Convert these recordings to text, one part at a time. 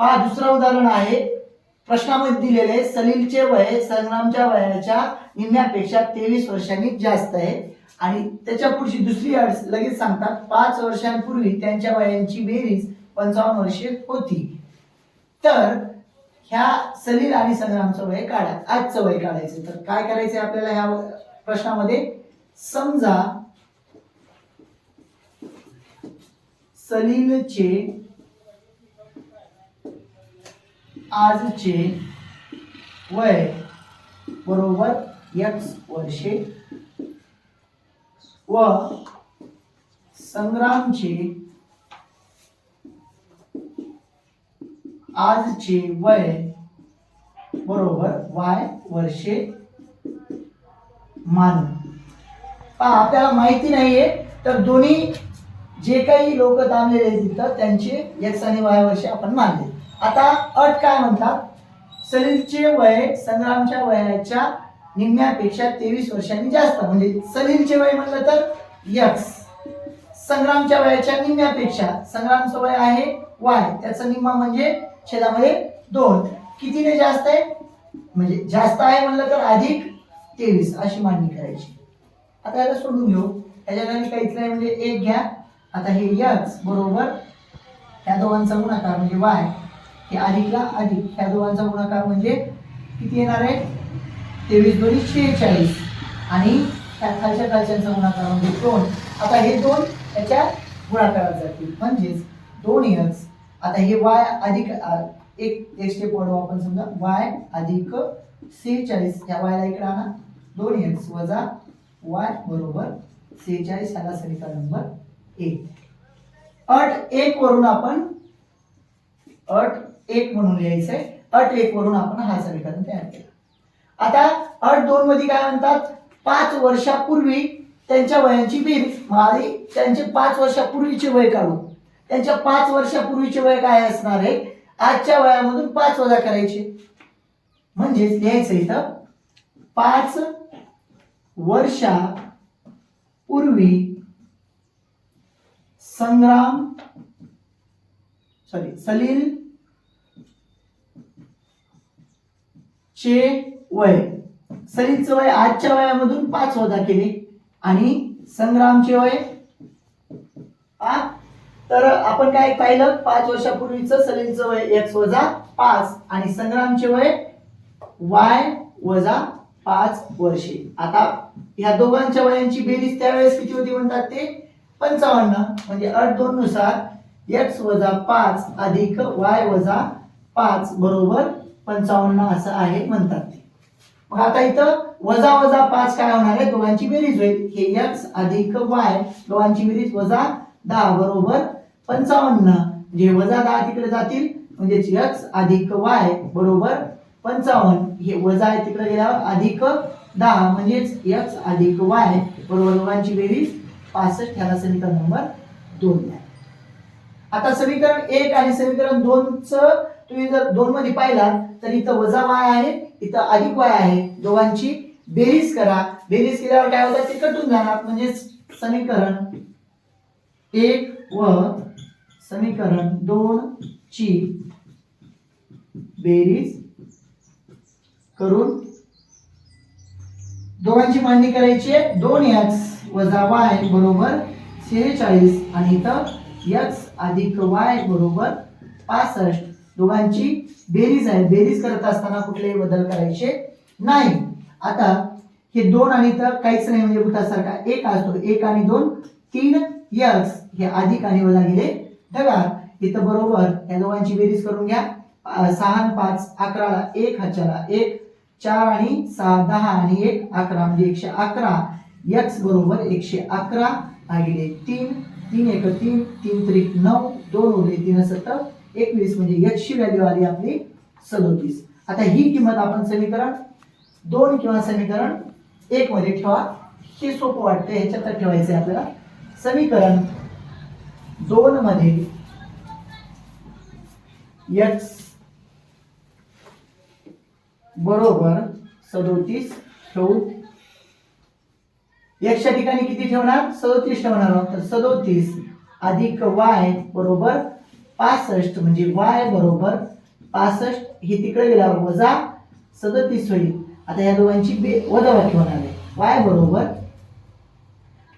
पहा दुसरं उदाहरण आहे. प्रश्नामध्ये दिलेले सलीलचे वय संग्रामच्या वयाच्या निम्म्यापेक्षा तेवीस वर्षांनी जास्त आहे. आणि त्याच्या पुढची दुसरी अट लगेच सांगतात पाच वर्षांपूर्वी त्यांच्या वयांची बेरीज पंचावन्न वर्षे होती. तर ह्या सलील आणि संग्रामचं वय काढा आजचं वय काढायचं. तर काय करायचं आपल्याला ह्या प्रश्नामध्ये? समजा सलीलचे आजचे वय बरोबर एक्स वर्षे व संग्रामचे आजचे वय बरोबर वाय वर्षे मान. पहा आपल्याला माहिती नाहीये तर दोन्ही जे काही लोक थांबलेले तिथं त्यांचे एक्स आणि वाय वर्षे आपण मानले. आता अट काय म्हणतात? सलीलचे वय संग्रामच्या वयाच्या निम्म्यापेक्षा तेवीस वर्षांनी जास्त. म्हणजे सलीलचे वय म्हणलं तर यक्स. संग्रामच्या वयाच्या निम्म्यापेक्षा संग्रामचं वय आहे वाय. त्याचा निम्मा म्हणजे छेदामध्ये दोन. कितीने जास्त आहे? म्हणजे जास्त आहे म्हणलं तर अधिक तेवीस अशी मांडणी करायची. आता याला सोडून घेऊ. याच्या खाली काहीच नाही म्हणजे एक घ्या. आता हे यक्स बरोबर या दोघांचा गुणाकार म्हणजे वाय. हे अधिकला अधिक. ह्या दोघांचा गुणाकार म्हणजे किती येणार आहे? तेवीस दोन्ही शेहेचाळीस. आणि त्या खालच्या खालच्यांचा गुणाकार म्हणजे दोन. आता हे दोन त्याच्या गुणाकारात जातील. म्हणजेच दोन एक्स आता हे वाय अधिक एक एक स्टेप वाढवू आपण समजा वाय अधिक सेहेचाळीस या वायला इकडे आणा. दोन एक्स वजा वाय बरोबर सेहेचाळीस ह्याला समीकरण नंबर एक. अट एक वरून आपण अट एक म्हणून लिहायचंय. अट एक वरून आपण हा समीकरण तयार केला. आता अट दोन मध्ये काय म्हणतात? पाच वर्षापूर्वी त्यांच्या वयांची बेरीज. मग त्यांचे पाच वर्षापूर्वीचे वय काढू त्यांच्या पाच वर्षापूर्वीचे वय काय असणार आहे? आजच्या वयामधून पाच वजा करायचे. म्हणजेच लिहायचं इथं पाच वर्षापूर्वी संग्राम सॉरी सलील चे वय. सलीलचं वय आजच्या वयामधून पाच वजा केले. आणि संग्रामचे वय आ तर आपण काय पाहिलं? पाच वर्षापूर्वीचं सलीलचं वय एक्स वजा पाच आणि संग्रामचे वय वाय वजा पाच वर्षे. आता ह्या दोघांच्या वयांची बेरीज त्यावेळेस किती होती म्हणतात ते? पंचावन्न. म्हणजे अट दोन नुसार एक्स वजा पाच अधिक वाय वजा पाच बरोबर पंचावन्न असं आहे म्हणतात ते. मग आता इथं वजा वजा पाच काय होणार आहे? दोघांची बेरीज होईल. हे एक्स अधिक वाय दोघांची बेरीज वजा दहा बरोबर पंचावन्न. म्हणजे वजा दहा तिकडे जातील म्हणजेच एक्स अधिक वाय बरोबर पंचावन्न. हे वजा आहे तिकडे गेल्यावर अधिक दहा म्हणजेच एक्स अधिक वाय बरोबर दोघांची बेरीज पासष्ट. ह्याला समीकरण नंबर दोन आहे. आता समीकरण एक आणि समीकरण दोनच तुम्ही जर दोन मध्ये पाहिलात तर इथं वजा वाय आहे इथं अधिक वाय आहे. दोघांची बेरीज करा. बेरीज केल्यावर काय होतं? ते कटून जाणार. म्हणजे समीकरण एक व समीकरण दोन ची बेरीज करून दोघांची मांडणी करायची आहे. दोन एक्स वजा वाय बरोबर सेहेचाळीस आणि इथं एक्स अधिक वाय बरोबर पासष्ट. दोघांची बेरीज आहे. बेरीज करत असताना कुठलेही बदल करायचे नाही. आता हे दोन आणि तर काहीच नाही म्हणजे भूतासारखा एक असतो. एक आणि दोन तीन यक्स हे अधिक आणि वजा गेले. ढगा इथं बरोबर या दोघांची बेरीज करून घ्या. सहा आणि पाच अकराला एक हजारा एक चार आणि सहा दहा आणि एक अकरा म्हणजे एकशे अकरा. यक्स बरोबर एकशे अकरा भागिले तीन. तीन एक तीन तीन त्रिक नऊ दोन उरले तीन सत्तर. एकवीस म्हणजे एक्सची व्हॅल्यू आली आपली सदोतीस. आता ही किंमत आपण समीकरण दोन किंवा समीकरण एक मध्ये ठेवा. हे सोपं वाटतं ह्याच्यात ठेवायचं आहे आपल्याला. समीकरण दोन मध्ये एक्स बरोबर सदोतीस ठेवू. एकच्या ठिकाणी किती ठेवणार? सदोतीस ठेवणार तर सदोतीस अधिक वाय बरोबर पासष्ट म्हणजे वाय बरोबर पासष्ट हे तिकडे गेल्यावर वजा सदतीस होईल. आता या दोघांची बे वजावाकी होणार आहे. वाय बरोबर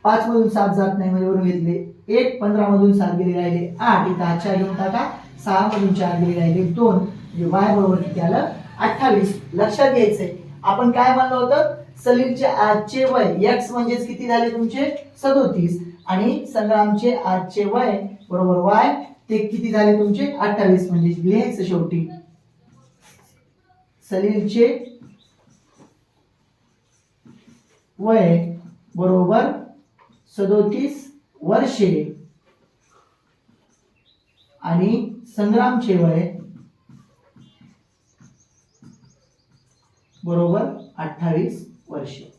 पाच मधून सात जात नाही म्हणजे वरून घेतले. एक पंधरा मधून सात गेले राहिले. आठ इथं हा चार घेऊन टाका. सहा मधून चार गेले राहिले. दोन म्हणजे वाय बरोबर किती आलं? अठ्ठावीस. लक्षात घ्यायचंय. आपण काय म्हणलं होतं? सलीमचे आजचे वय एक्स म्हणजेच किती झाले तुमचे? सदोतीस. आणि संग्रामचे आजचे वय बरोबर वाय ते किती झाले तुमचे? अठ्ठावीस म्हणजे लिहायचं शेवटी. सलीलचे वय बरोबर सदोतीस वर्षे. आणि संग्रामचे वय बरोबर अठ्ठावीस वर्षे.